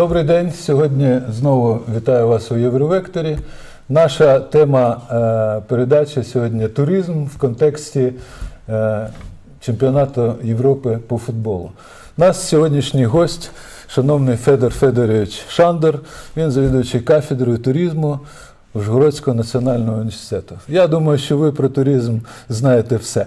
Добрий день. Сьогодні знову вітаю вас у Євровекторі. Наша тема е, передачі сьогодні туризм в контексті е, чемпіонату Європи по футболу. Нас сьогоднішній гость, шановний Федор Федорович Шандер, він завідуючий кафедрою туризму Ужгородського національного університету. Я думаю, що ви про туризм знаєте все.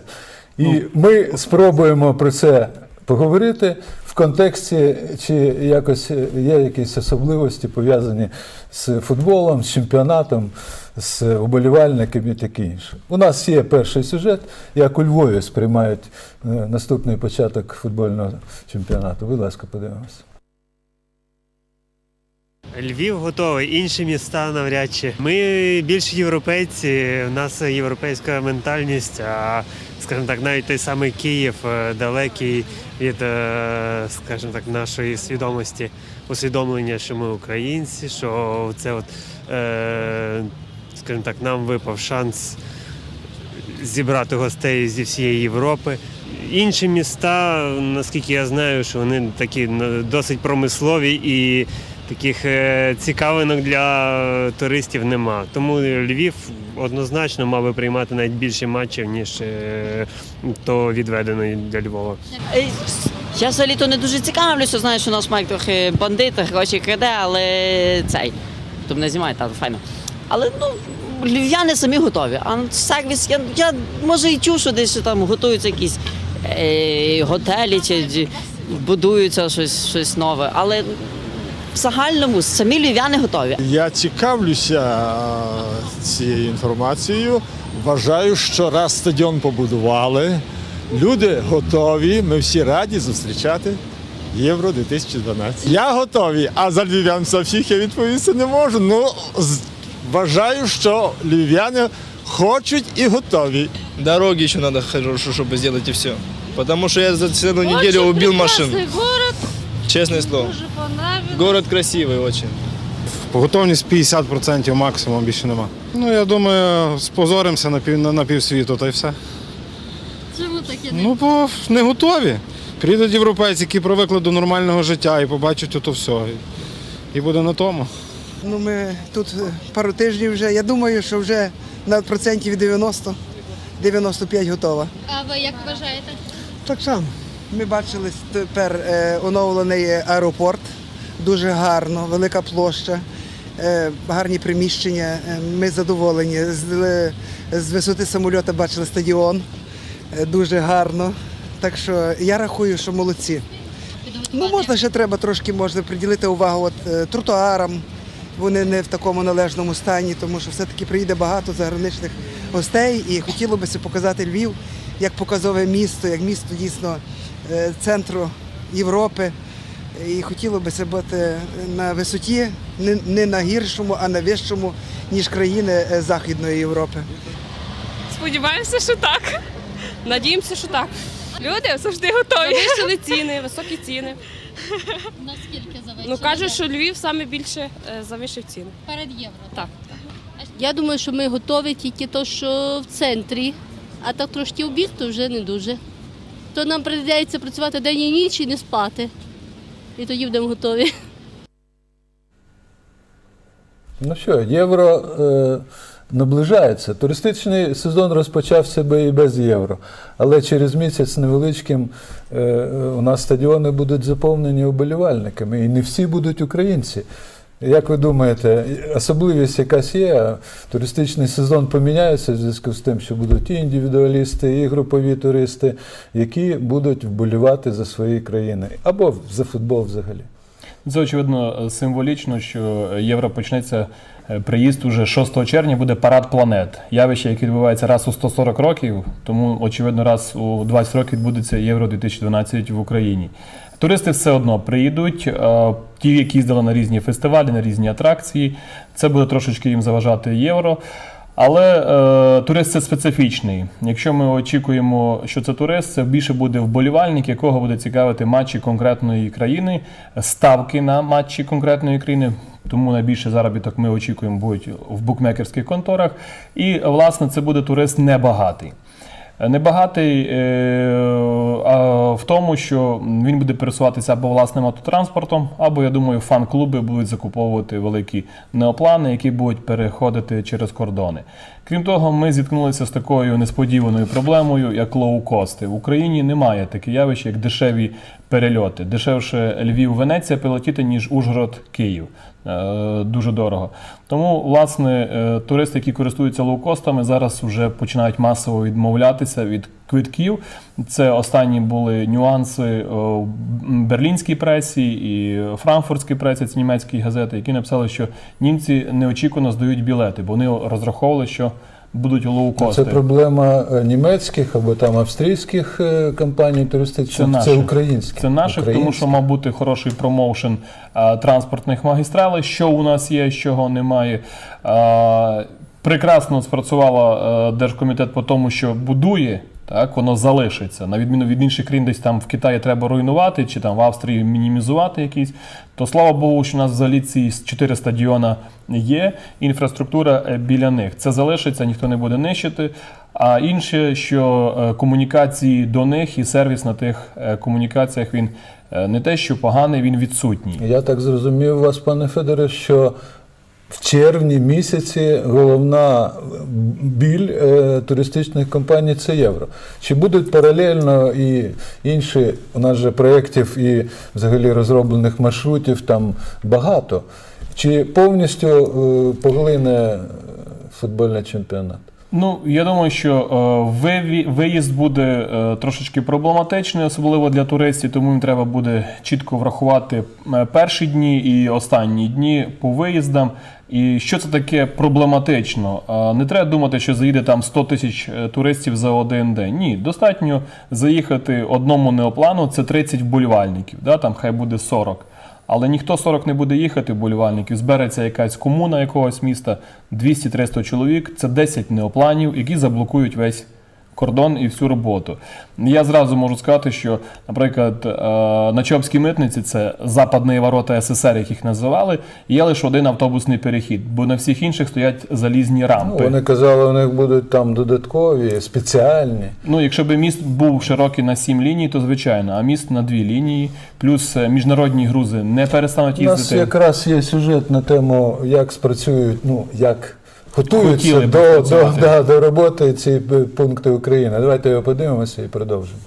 І ми спробуємо про це поговорити контексті, чи якось є якісь особливості пов'язані з футболом, з чемпіонатом, з уболівальниками і таке інше. У нас є перший сюжет, як у Львові сприймають е, наступний початок футбольного чемпіонату. Будь ласка, подивимося. Львів готовий, інші міста навряд чи. Ми більш європейці, у нас європейська ментальність, а скажімо так, навіть той самий Київ е, далекий від, е, скажімо так, нашої свідомості, усвідомлення, що ми українці, що це от, е, скажімо так, нам випав шанс зібрати гостей зі всієї Європи. Інші міста, наскільки я знаю, що вони такі досить промислові і таких е, цікавинок для туристів нема. Тому Львів однозначно мав би приймати навіть більше матчів, ніж е, то відведено для Львова. Е, Я взагалі то не дуже цікавлюся, знаю, що наш Майк трохи бандит, гроші краде, але цей. То мене знімає, так, файно. Але ну, львів'яни самі готові. А сервіс, я, я може і чув, що десь там готуються якісь е, готелі чи будуються щось, щось нове. Але в загальному самі львів'яни готові. Я цікавлюся цією інформацією. Вважаю, що раз стадіон побудували, люди готові. Ми всі раді зустрічати Євро 2012. Я готовий, а за львів'ян за всіх я відповісти не можу. Ну вважаю, що львів'яни хочуть і готові. Дороги еще надо хорошо, чтобы сделать и все. Потому что я за Очень убил прекрасный машин. город, Честное слово. Дуже. Город красивый очень. Готовність 50% максимум більше нема. Ну я думаю, спозоримося на пів на, на півсвіту, та й все. Чому таке не Ну бо не готові. Приїдуть європейці, які привикли до нормального життя і побачать ото все. І, і буде на тому. Ну, ми тут е, пару тижнів вже. Я думаю, що вже на процентів 90, 95 готова. А ви як вважаєте? Так само. Ми бачили тепер е, оновлений аеропорт. Дуже гарно, велика площа, е, гарні приміщення. Е, Ми задоволені. З, е, висоти самольота бачили стадіон. Дуже гарно. Так що я рахую, що молодці. Ну, можна ще треба трошки можна приділити увагу от, тротуарам. Вони не в такому належному стані, тому що все-таки приїде багато заграничних гостей і хотілося б показати Львів як показове місто, як місто дійсно центру Європи. І хотіло б бути на висоті, не, не на гіршому, а на вищому, ніж країни е, Західної Європи. Сподіваємося, що так. Надіємося, що так. Люди завжди готові. Завищили ціни, високі ціни. Наскільки завищили? Ну кажуть, що Львів саме більше е, завищив ціни. перед євро. Так. Я думаю, що ми готові тільки то, що в центрі, а так трошки в бік, то вже не дуже. То нам прийдеться працювати день і ніч і не спати. І тоді будемо готові. Ну що, євро е, наближається. Туристичний сезон розпочався би і без євро. Але через місяць невеличким е, у нас стадіони будуть заповнені оболівальниками. і не всі будуть українці. Як ви думаєте, особливість якась є? Туристичний сезон поміняється в зв'язку з тим, що будуть і індивідуалісти, і групові туристи, які будуть вболівати за свої країни або за футбол взагалі. Це очевидно символічно, що євро почнеться приїзд уже 6 червня, буде парад планет. Явище, яке відбувається раз у 140 років, тому очевидно, раз у 20 років відбудеться євро 2012 в Україні. Туристи все одно приїдуть. е, Ті, які їздили на різні фестивалі, на різні атракції. Це буде трошечки їм заважати євро. Але е, турист це специфічний. Якщо ми очікуємо, що це турист, це більше буде вболівальник, якого буде цікавити матчі конкретної країни, ставки на матчі конкретної країни. Тому найбільше заробіток ми очікуємо будуть в букмекерських конторах. І власне це буде турист небагатий. Небагатий е, в тому, що він буде пересуватися або власним автотранспортом, або, я думаю, фан-клуби будуть закуповувати великі неоплани, які будуть переходити через кордони. Крім того, ми зіткнулися з такою несподіваною проблемою, як лоукости. В Україні немає таке явище, як дешеві перельоти. Дешевше Львів, Венеція прилетіти, ніж Ужгород, Київ. Е, Дуже дорого. Тому, власне, е, туристи, які користуються лоукостами, зараз вже починають масово відмовлятися від квитків. Це останні були нюанси в берлінській пресі і франкфуртській пресі, це німецькі газети, які написали, що німці неочікувано здають білети, бо вони розраховували, що будуть лоукости. Це проблема е, німецьких або там австрійських е, компаній туристичних, Це це, наших. Це наших, тому що мав бути хороший промоушен а, транспортних магістралей, що у нас є, чого немає. А, прекрасно спрацювала а, Держкомітет по тому, що будує. Так, воно залишиться. На відміну від інших країн, десь там в Китаї треба руйнувати, чи там в Австрії мінімізувати якісь. То слава Богу, що у нас взагалі ці 4 стадіона є, інфраструктура е, біля них. Це залишиться, ніхто не буде нищити. А інше, що е, комунікації до них і сервіс на тих е, комунікаціях він не те, що поганий, він відсутній. Я так зрозумів вас, пане Федоре, що в червні місяці головна біль е, туристичних компаній це євро. Чи будуть паралельно і інші у нас же проєктів і взагалі розроблених маршрутів там багато? Чи повністю е, поглине футбольний чемпіонат? Ну, я думаю, що е, виїзд буде е, трошечки проблематичний, особливо для туристів, тому їм треба буде чітко врахувати е, перші дні і останні дні по виїздам. І що це таке проблематично? Не треба думати, що заїде там 100 тисяч туристів за один день. Ні, достатньо заїхати одному неоплану, це 30 вболівальників, да, там хай буде 40. Але ніхто 40 не буде їхати болівальників. Збереться якась комуна якогось міста, 200-300 чоловік. Це 10 неопланів, які заблокують весь кордон і всю роботу. Я зразу можу сказати, що, наприклад, е, на Чопській митниці це западні ворота СССР, як їх називали, є лише один автобусний перехід, бо на всіх інших стоять залізні Ну, рампи. вони казали, у них будуть там додаткові, спеціальні. Ну, якщо б міст був широкий на 7 ліній, то звичайно, а міст на 2 лінії, плюс е, міжнародні грузи не перестануть У нас якраз є сюжет на тему, як спрацюють, ну як готуються до, до, да, до роботи ці пункти України. Давайте його подивимося і продовжимо.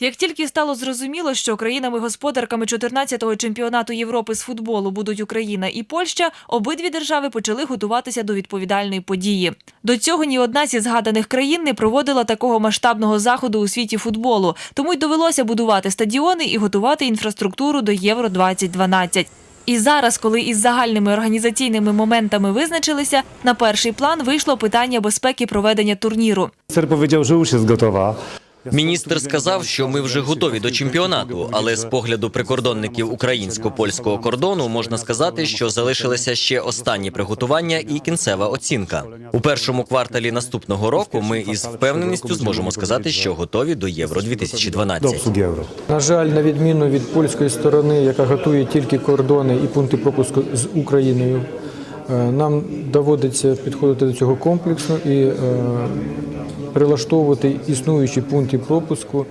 Як тільки стало зрозуміло, що країнами-господарками 14-го чемпіонату Європи з футболу будуть Україна і Польща, обидві держави почали готуватися до відповідальної події. До цього ні одна зі згаданих країн не проводила такого масштабного заходу у світі футболу, тому й довелося будувати стадіони і готувати інфраструктуру до Євро 2012 І зараз, коли із загальними організаційними моментами визначилися, на перший план вийшло питання безпеки проведення турніру. Minister powiedział, що участь gotowa. Міністр сказав, що ми вже готові до чемпіонату, але з погляду прикордонників українсько-польського кордону можна сказати, що залишилися ще останні приготування і кінцева оцінка. У першому кварталі наступного року ми із впевненістю зможемо сказати, що готові до Євро Do 2012 obsługi. На жаль, на відміну від польської сторони, яка готує тільки кордони і пункти пропуску з Україною, нам доводиться підходити до цього комплексно і е, прилаштовувати існуючі пункти пропуску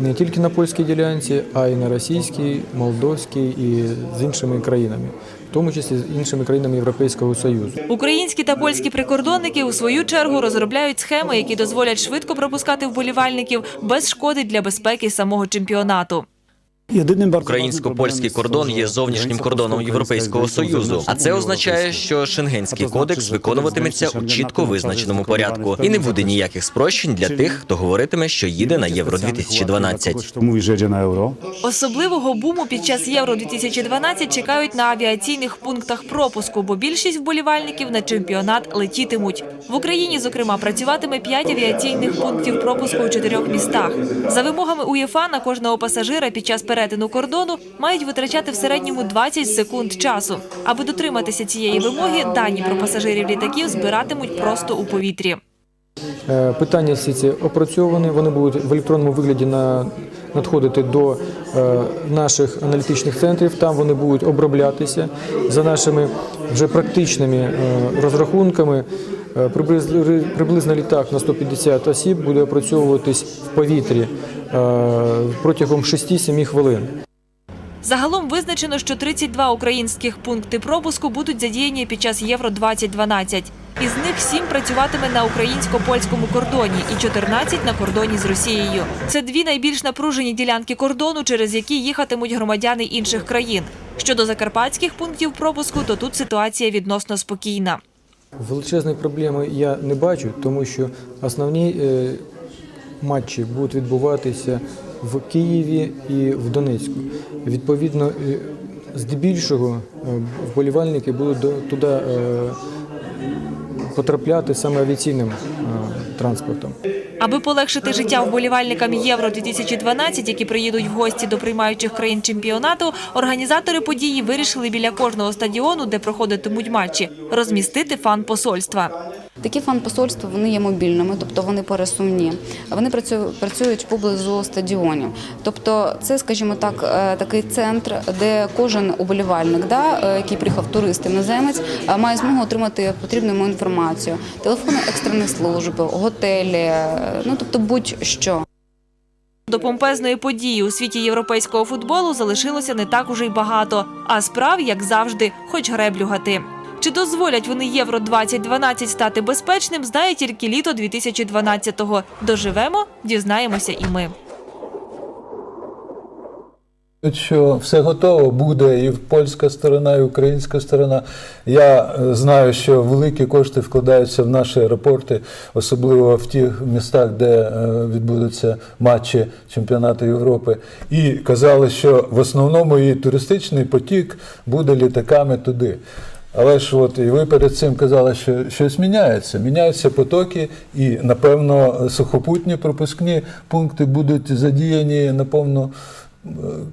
не тільки на польській ділянці, а й на російській, молдовській і з іншими країнами, в тому числі з іншими країнами Європейського Союзу. Українські та польські прикордонники у свою чергу розробляють схеми, які дозволять швидко пропускати вболівальників без шкоди для безпеки самого чемпіонату. Українсько-польський кордон є зовнішнім кордоном Європейського союзу, а це означає, що Шенгенський кодекс виконуватиметься у чітко визначеному порядку, і не буде ніяких спрощень для тих, хто говоритиме, що їде на євро 2012 To mówi, że jedzie na euro. Особливого буму під час Євро 2012 чекають на авіаційних пунктах пропуску, бо більшість вболівальників на чемпіонат летітимуть. В Україні, зокрема, працюватиме 5 авіаційних пунктів пропуску у чотирьох містах. За вимогами УЄФА на кожного пасажира під час перетину кордону мають витрачати в середньому 20 секунд часу. Аби дотриматися цієї вимоги, дані про пасажирів літаків збиратимуть просто у повітрі. Е, Питання всі ці опрацьовані, вони будуть в електронному вигляді на, надходити до е, наших аналітичних центрів. Там вони будуть оброблятися за нашими вже практичними е, розрахунками. Е, Приблизно, літак на 150 осіб буде опрацьовуватись в повітрі е, протягом 6-7 хвилин. Загалом визначено, що 32 українських пункти пропуску будуть задіяні під час Євро 2012. Із них 7 працюватиме на українсько-польському кордоні і 14 на кордоні з Росією. Це дві найбільш напружені ділянки кордону, через які їхатимуть громадяни інших країн. Щодо закарпатських пунктів пропуску, то тут ситуація відносно спокійна. Величезної проблеми я не бачу, тому що основні е, матчі будуть відбуватися в Києві і в Донецьку. Відповідно, е, здебільшого е, вболівальники будуть туди потрапляти саме авіаційним транспортом. Аби полегшити життя вболівальникам Євро 2012, які приїдуть в гості до приймаючих країн чемпіонату, організатори події вирішили біля кожного стадіону, де проходитимуть матчі, розмістити фан-посольства. Такі фан-посольства вони є мобільними, тобто вони пересувні. Вони працюють поблизу стадіонів. Тобто, це, скажімо так, е, такий центр, де кожен уболівальник, да, е, який приїхав турист іноземець, е, має змогу отримати потрібну йому інформацію. Телефони екстрених служб, готелі, ну тобто будь-що. До помпезної події у світі європейського футболу залишилося не так уже й багато, а справ, як завжди, хоч греблю гати. Чи дозволять вони Євро 2012 стати безпечним, знає тільки літо 2012-го. Доживемо, дізнаємося і ми. Що все готово буде і польська сторона, і українська сторона. Я е, знаю, що великі кошти вкладаються в наші аеропорти, особливо в тих містах, де е, відбудуться матчі чемпіонату Європи. І казали, що в основному і туристичний потік буде літаками туди. Але ж от і ви перед цим казали, що щось міняється. Міняються потоки, і напевно сухопутні пропускні пункти будуть задіяні на повну е,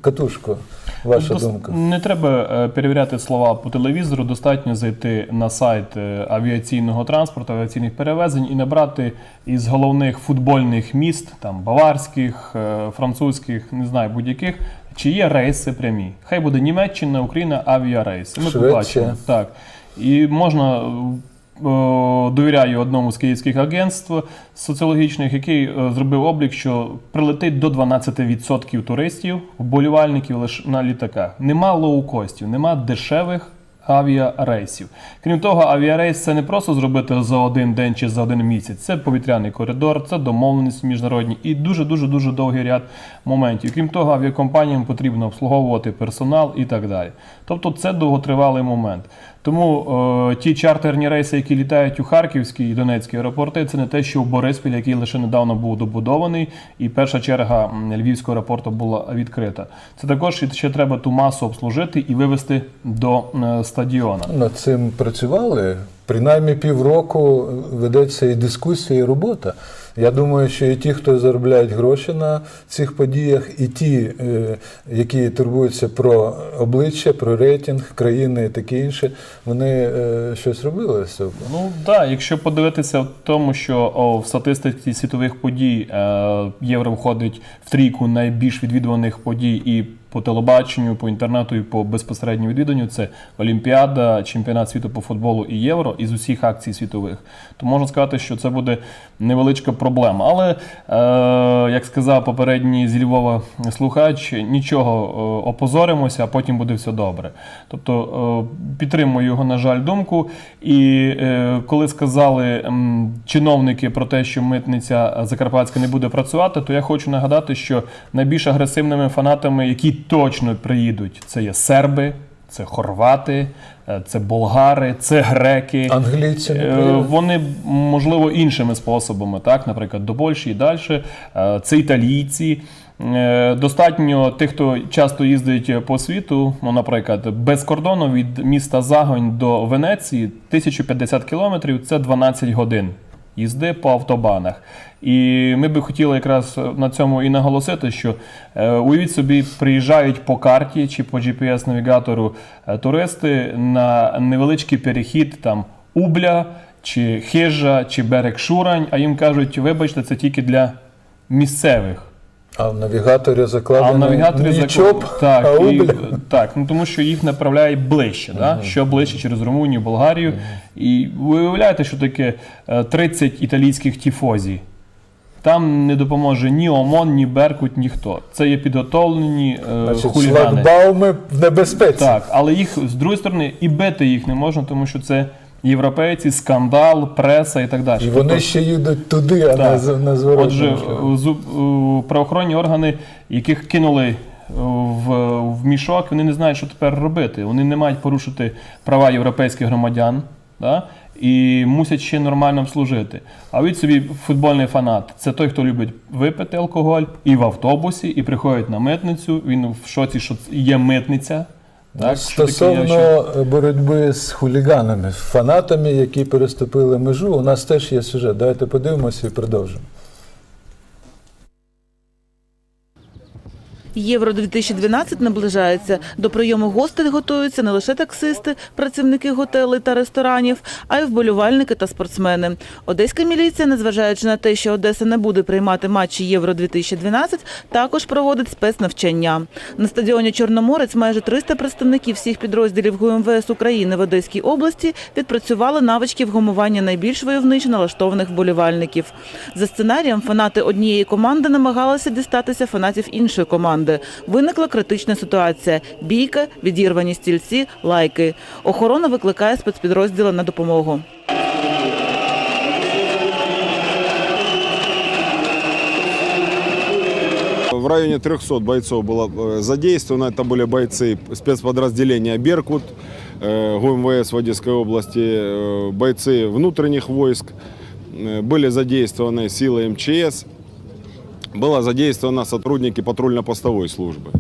катушку. Ваша Дос- думка? Не треба е, перевіряти слова по телевізору, достатньо зайти на сайт е, авіаційного транспорту, авіаційних перевезень і набрати із головних футбольних міст, там баварських, е, французьких, не знаю, будь-яких, чи є рейси прямі. Хай буде Німеччина, Україна, авіарейси. Ми побачимо. Так. І можна. Довіряю одному з київських агентств соціологічних, який е, зробив облік, що прилетить до 12% туристів, вболівальників лише на літаках. Нема лоукостів, нема дешевих авіарейсів. Крім того, авіарейс це не просто зробити за один день чи за один місяць. Це повітряний коридор, це домовленість міжнародні і дуже дуже дуже довгий ряд моментів. Крім того, авіакомпаніям потрібно обслуговувати персонал і так далі. Тобто це довготривалий момент. Тому е, ті чартерні рейси, які літають у Харківський і Донецький аеропорти, це не те, що у Бориспіль, який лише недавно був добудований, і перша черга Львівського аеропорту була відкрита. Це також ще треба ту масу обслужити і вивести до е, стадіона. Над цим працювали. Принаймні півроку ведеться і дискусія, і робота. Я думаю, що і ті, хто заробляють гроші на цих подіях, і ті, е, які турбуються про обличчя, про рейтинг країни і таке інше, вони е, щось робили з цього. Ну так, якщо подивитися в тому, що о, в статистиці світових подій е, євро входить в трійку найбільш відвідуваних подій і по телебаченню, по інтернету і по безпосередньому відвіданню, це Олімпіада, Чемпіонат світу по футболу і євро із усіх акцій світових, то можна сказати, що це буде невеличка проблема. Але е, як сказав попередній зі Львова слухач, нічого е, опозоримося, а потім буде все добре. Тобто е, підтримую його, на жаль, думку. І е, коли сказали м, чиновники про те, що митниця Закарпатська не буде працювати, то я хочу нагадати, що найбільш агресивними фанатами, які точно приїдуть, це є серби. Це хорвати, е, це болгари, це греки. Англійці Е. Вони можливо іншими способами, так, наприклад, до Польщі і далі. Е, Це італійці. Достатньо тих, хто часто їздить по світу, ну, наприклад, без кордону від міста Загонь до Венеції 1050 кілометрів це 12 годин їзди по автобанах. І ми би хотіли якраз на цьому і наголосити, що е, уявіть собі, приїжджають по карті чи по GPS-навігатору е, туристи на невеличкий перехід там Убля, чи Хижа, чи берег Шурань, а їм кажуть, вибачте, це тільки для місцевих. А в навігаторі закладено А в навігаторі не так, а і, Так, ну тому що їх направляють ближче, да? що ближче через Румунію, Болгарію. І ви уявляєте, що таке е, 30 італійських тіфозі. Там не допоможе ні ОМОН, ні Беркут, ніхто. Це є підготовлені е, Значить, хулігани. шлагбауми в небезпеці. Так, але їх з другої сторони і бити їх не можна, тому що це європейці, скандал, преса і так далі. І вони Тобто- ще їдуть туди, а не так. з- на зворотному Отже, зу- е, правоохоронні органи, яких кинули е, в, в мішок, вони не знають, що тепер робити. Вони не мають порушити права європейських громадян. Да? І мусять ще нормально служити. А від собі футбольний фанат це той, хто любить випити алкоголь і в автобусі, і приходить на митницю. Він в шоці, що є митниця. Так, що. Стосовно боротьби з хуліганами, фанатами, які переступили межу, у нас теж є сюжет. Давайте подивимося і продовжимо. Євро 2012 наближається. До прийому гостей готуються не лише таксисти, працівники готелей та ресторанів, а й вболівальники та спортсмени. Одеська міліція, незважаючи на те, що Одеса не буде приймати матчі Євро 2012, також проводить спецнавчання. На стадіоні Чорноморець майже 300 представників всіх підрозділів ГУМВС України в Одеській області відпрацювали навички вгамування найбільш войовничо налаштованих вболівальників. За сценарієм фанати однієї команди намагалися дістатися фанатів іншої команди Виникла критична ситуація: бійка, відірвані стільці, лайки. Охорона викликає спецпідрозділи на допомогу. В районе 300 бойцов было э, задействовано. Это были бойцы спецподразделения «Беркут», э, ГУМВС в Одесской области, э, бойцы внутренних войск. Э, Были задействованы силы МЧС. Было задействовано сотрудники патрульно-постовой службы.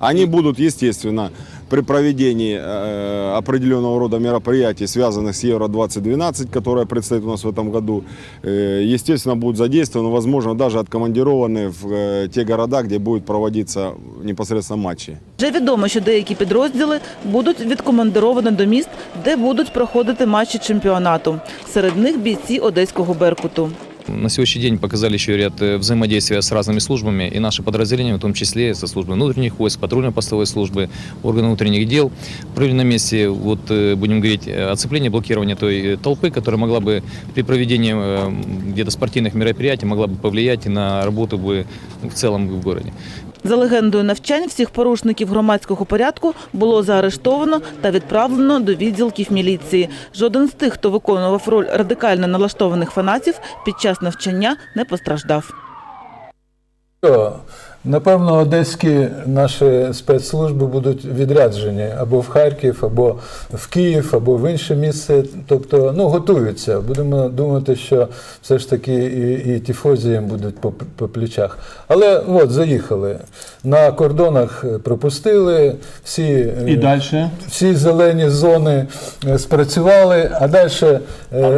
Они будут, естественно, при проведении э, определенного рода мероприятий, связанных с Евро-2012, которое предстоит у нас в этом году, э, естественно, будут задействованы, возможно, даже откомандированы в э, те города, где будут проводиться непосредственно матчи. Вже відомо, що деякі підрозділи будуть відкомандировані до міст, де будуть проходити матчі чемпіонату. Серед них бійці одеського Беркуту. На сегодняшний день показали еще ряд э, взаимодействия с разными службами, и наши подразделения, в том числе со службой внутренних войск, патрульно-постовой службы, органы внутренних дел, провели на месте, вот, э, будем говорить, э, оцепление, блокирование той э, толпы, которая могла бы при проведении э, где-то спортивных мероприятий могла бы повлиять на работу бы в целом в городе. За легендою навчань всіх порушників громадського порядку було заарештовано та відправлено до відділків міліції. Жоден з тих, хто виконував роль радикально налаштованих фанатів, під час навчання не постраждав. Що, Напевно, одеські наші спецслужби будуть відряджені або в Харків, або в Київ, або в інше місце. Тобто, ну, готуються. Будемо думати, що все ж таки і, і тіфозі їм будуть по, по плечах. Але от, заїхали. На кордонах пропустили, всі, е, І далі. всі зелені зони е, спрацювали, а далі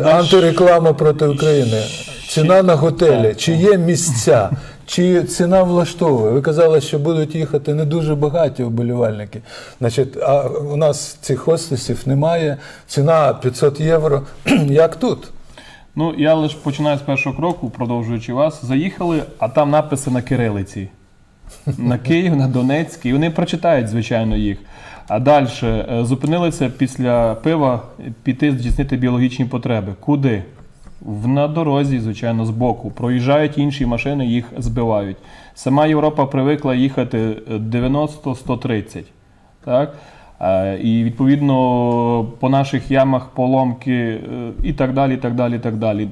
антиреклама проти України. Ціна на готелі, чи є місця, чи ціна влаштовує. Ви казали, що будуть їхати не дуже багаті вболівальники. Значить, а у нас цих хостесів немає. Ціна 500 євро. Як тут? Ну, я лише починаю з першого кроку, продовжуючи вас. Заїхали, а там написи на кирилиці. На Київ, на Донецьк, і вони прочитають, звичайно, їх. А далі зупинилися після пива піти здійснити біологічні потреби. Куди? В на дорозі, звичайно, збоку. Проїжджають інші машини, їх збивають. Сама Європа привикла їхати 90-130. Так? Е, І відповідно по наших ямах поломки е, і так далі. і так далі, і так далі.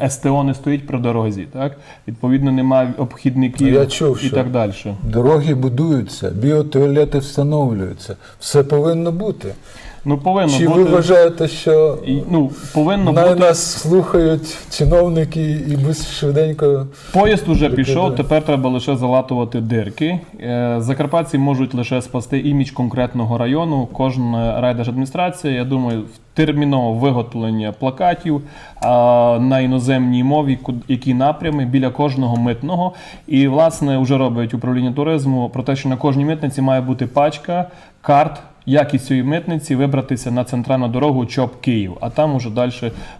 Е, СТО не стоїть при дорозі. Так? Відповідно, немає обхідників Я чув, і що так далі. Дороги будуються, біотуалети встановлюються. Все повинно бути. Ну, повинно Чи бути. ви вважаєте, що І, ну, повинно бути. нас слухають чиновники і без швиденько. Поїзд уже пішов, тепер треба лише залатувати дирки. Е, Закарпатці можуть лише спасти імідж конкретного району. Кожна райдержадміністрація, я думаю, в термінове виготовлення плакатів на іноземній мові, які напрями біля кожного митного. І, власне, вже робить управління туризму про те, що на кожній митниці має бути пачка карт якість цієї митниці вибратися на центральну дорогу ЧОП Київ, а там уже далі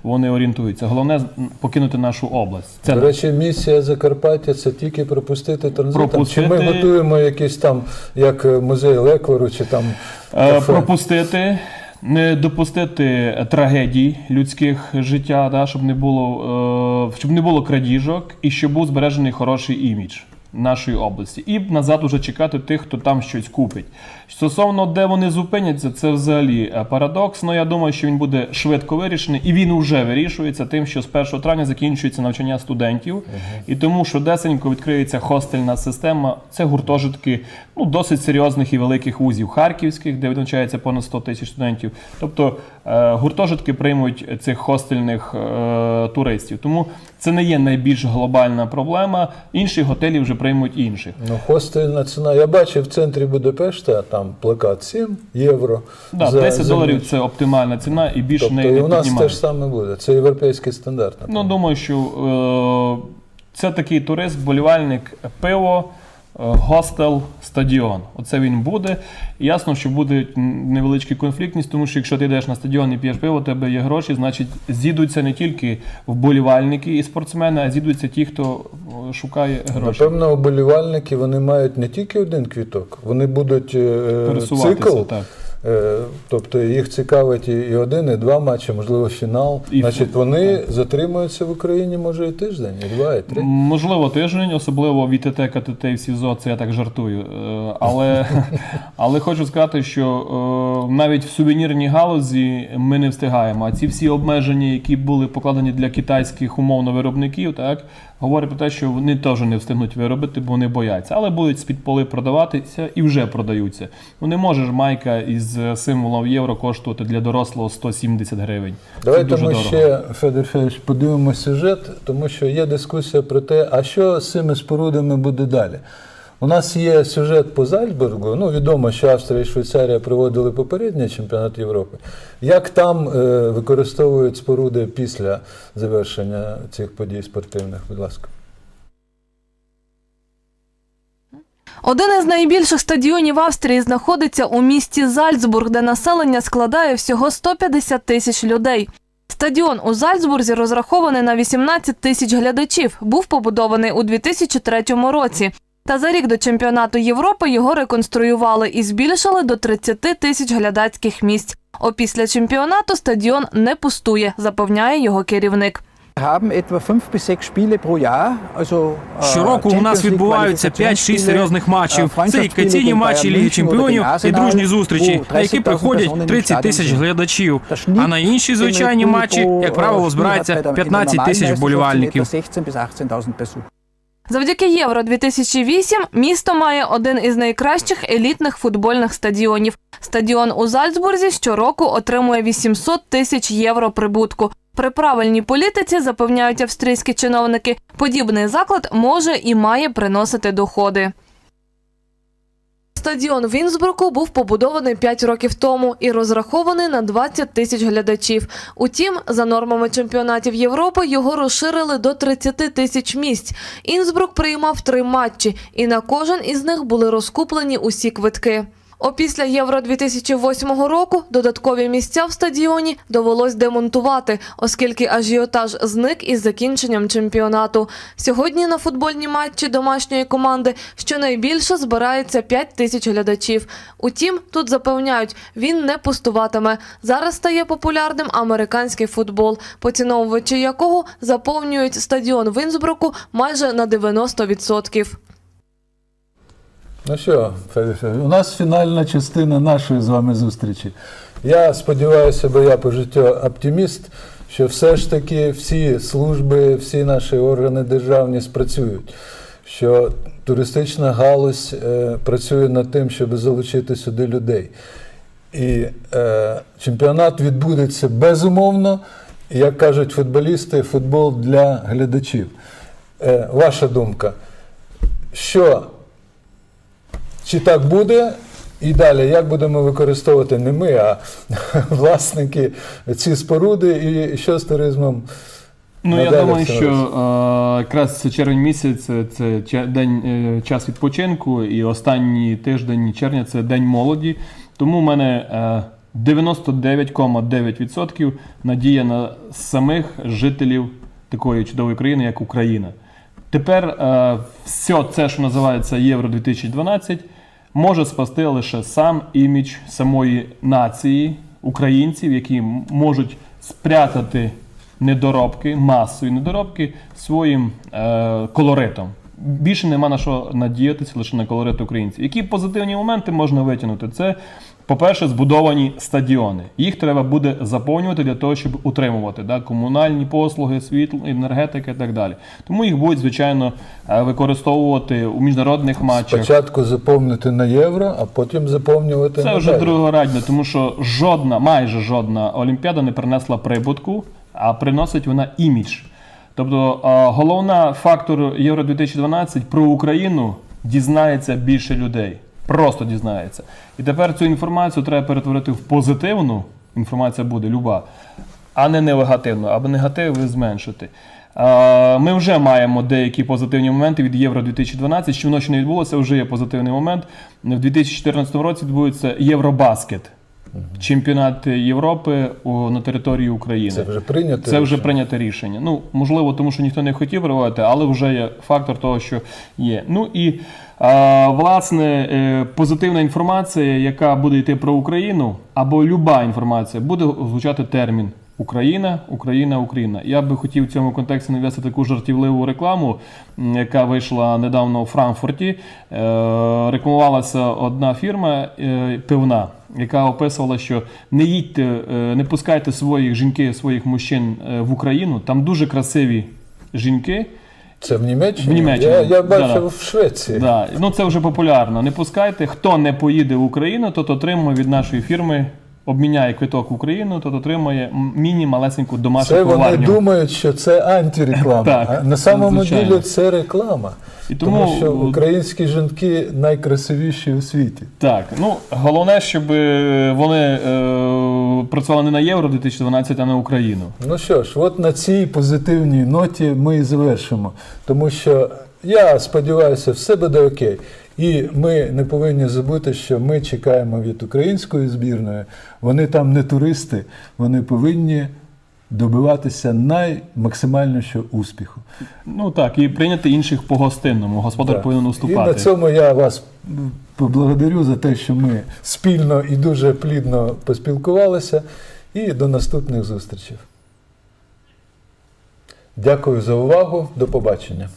вони орієнтуються. Головне покинути нашу область. Це До речі, місія Закарпаття це тільки пропустити транзитом. Пропустити. Чи ми готуємо якийсь там, як е, музей Леквору, чи там Е, кафе? пропустити, не допустити трагедій людських життя, да, щоб не було, е, щоб не було крадіжок і щоб був збережений хороший імідж нашої області. І назад уже чекати тих, хто там щось купить. Стосовно де вони зупиняться, це взагалі е, парадокс. Ну я думаю, що він буде швидко вирішений, і він вже вирішується тим, що з 1 травня закінчується навчання студентів, і тому швидесенько відкриється хостельна система. Це гуртожитки ну, досить серйозних і великих вузів харківських, де навчається понад 100 тисяч студентів. Тобто е, гуртожитки приймуть цих хостельних е, туристів. Тому це не є найбільш глобальна проблема. Інші готелі вже приймуть інших. Ну, хостельна ціна. Я бачив в центрі Будапешта, там плакат 7 євро. Да, за- 10 доларів це оптимальна ціна і більше Тобто неї і не у нас піднімають. теж саме буде. Це європейський стандарт. Ну, думаю, що е, це такий турист, болівальник пиво, гостел, стадіон. Оце він буде. Ясно, що буде невеличка конфліктність, тому що якщо ти йдеш на стадіон і п'єш пиво, у тебе є гроші, значить з'їдуться не тільки вболівальники і спортсмени, а з'їдуться ті, хто е, шукає гроші. Напевно, оболівальники вони мають не тільки один квіток, вони будуть е, цикл. так. Е, Тобто їх цікавить і один, і два матчі, можливо, фінал. І Значить, вони затримуються в Україні, може, і тиждень, і два, і три. Можливо, тиждень, особливо в ІТТ, КТТ і СІЗО, це я так жартую. Е, Але, але хочу сказати, що е, навіть в сувенірній галузі ми не встигаємо. А ці всі обмеження, які були покладені для китайських умовно виробників, так, говорять про те, що вони теж не встигнуть виробити, бо вони бояться. Але будуть з-під поли продаватися і вже продаються. Ну не може ж майка із символом євро коштувати для дорослого 170 гривень. Давайте ми дорого. ще, Федор Федорович, подивимося сюжет, тому що є дискусія про те, а що з цими спорудами буде далі. У нас є сюжет по Зальцбургу. Ну, відомо, що Австрія і Швейцарія проводили попередній чемпіонат Європи. Як там е, використовують споруди після завершення цих подій спортивних? Будь ласка. Один із найбільших стадіонів Австрії знаходиться у місті Зальцбург, де населення складає всього 150 тисяч людей. Стадіон у Зальцбурзі розрахований на 18 тисяч глядачів. Був побудований у 2003 році. Та за рік до чемпіонату Європи його реконструювали і збільшили до 30 тисяч глядацьких місць. Опісля чемпіонату стадіон не пустує, запевняє його керівник. Щороку у нас відбуваються 5-6 серйозних матчів. Це і каційні матчі Ліги Чемпіонів, і дружні зустрічі, на які приходять 30 тисяч глядачів. А на інші звичайні матчі, як правило, збирається 15 тисяч вболівальників. Завдяки Євро 2008 місто має один із найкращих елітних футбольних стадіонів. Стадіон у Зальцбурзі щороку отримує 800 тисяч євро прибутку. При правильній політиці запевняють австрійські чиновники, подібний заклад може і має приносити доходи. Стадіон в Інсбруку був побудований 5 років тому і розрахований на 20 тисяч глядачів. Утім, за нормами чемпіонатів Європи його розширили до 30 тисяч місць. Інсбрук приймав три матчі, і на кожен із них були розкуплені усі квитки. Опісля Євро 2008 року додаткові місця в стадіоні довелось демонтувати, оскільки ажіотаж зник із закінченням чемпіонату. Сьогодні на футбольні матчі домашньої команди щонайбільше збирається 5 тисяч глядачів. Утім, тут запевняють, він не пустуватиме. Зараз стає популярним американський футбол, поціновувачі якого заповнюють стадіон в майже на 90%. Ну що, у нас фінальна частина нашої з вами зустрічі. Я сподіваюся, бо я по життю оптиміст, що все ж таки всі служби, всі наші органи державні спрацюють. Що туристична галузь е, працює над тим, щоб залучити сюди людей. І е, чемпіонат відбудеться безумовно, як кажуть футболісти, футбол для глядачів. Е, ваша думка, що чи так буде? І далі, як будемо використовувати не ми, а власники ці споруди, і що з туризмом? Ну, я думаю, що е, якраз це червень місяць це, день, е, час відпочинку, і останній тиждень червня це день молоді. Тому в мене е, 99,9% надія на самих жителів такої чудової країни, як Україна. Тепер е, все це, що називається Євро 2012, може спасти лише сам імідж самої нації українців, які можуть спрятати недоробки, масові недоробки своїм е, колоритом. Більше нема на що надіятися лише на колорит українців. Які позитивні моменти можна витягнути? Це, по-перше, збудовані стадіони. Їх треба буде заповнювати для того, щоб утримувати да, комунальні послуги, світло, енергетика і так далі. Тому їх будуть, звичайно, е, використовувати у міжнародних матчах. Спочатку заповнити на євро, а потім заповнювати Це на вже другорадне, тому що жодна, майже жодна Олімпіада не принесла прибутку, а приносить вона імідж. Тобто а, головна фактор Євро 2012 про Україну дізнається більше людей. Просто дізнається. І тепер цю інформацію треба перетворити в позитивну. Інформація буде люба, а не негативну, або негатив зменшити. Ми вже маємо деякі позитивні моменти від Євро 2012. Що воно ще не відбулося, вже є позитивний момент. В 2014 році відбудеться Євробаскет. Чемпіонат Європи у- на території України. Це вже прийнято Це вже рішення? прийняте рішення. Ну, можливо, тому що ніхто не хотів проводити, але вже є фактор того, що є. Ну і е, власне е, позитивна інформація, яка буде йти про Україну, або люба інформація, буде звучати термін. Україна, Україна, Україна. Я би хотів в цьому контексті навести таку жартівливу рекламу, яка вийшла недавно у Франкфурті. Е, рекламувалася одна фірма е, пивна, яка описувала, що не їдьте, е, не пускайте своїх жінки, своїх мужчин в Україну. Там дуже красиві жінки. Це в Німеччині? В Німеччині. Я, я бачив Да-да. в Швеції. Да. Ну це вже популярно. Не пускайте. Хто не поїде в Україну, тот отримує від нашої фірми. Обміняє квиток в Україну, тот отримує міні-малесеньку домашню Це вони поварню. думають, що це антиреклама. Так, а на самому звичайно. ділі це реклама. І тому, тому- що українські жінки найкрасивіші у світі. Так, ну головне, щоб е, вони е, працювали не на євро 2012, а на Україну. Ну що ж, от на цій позитивній ноті ми і завершимо. Тому що я сподіваюся, все буде окей. І ми не повинні забути, що ми чекаємо від української збірної. Вони там не туристи, вони повинні добиватися наймаксимальнішого успіху. Ну так, і прийняти інших по гостинному. Господар Так. повинен І на цьому я вас поблагодарю за те, що ми спільно і дуже плідно поспілкувалися. І до наступних зустрічей. Дякую за увагу. До побачення.